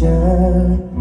เจอ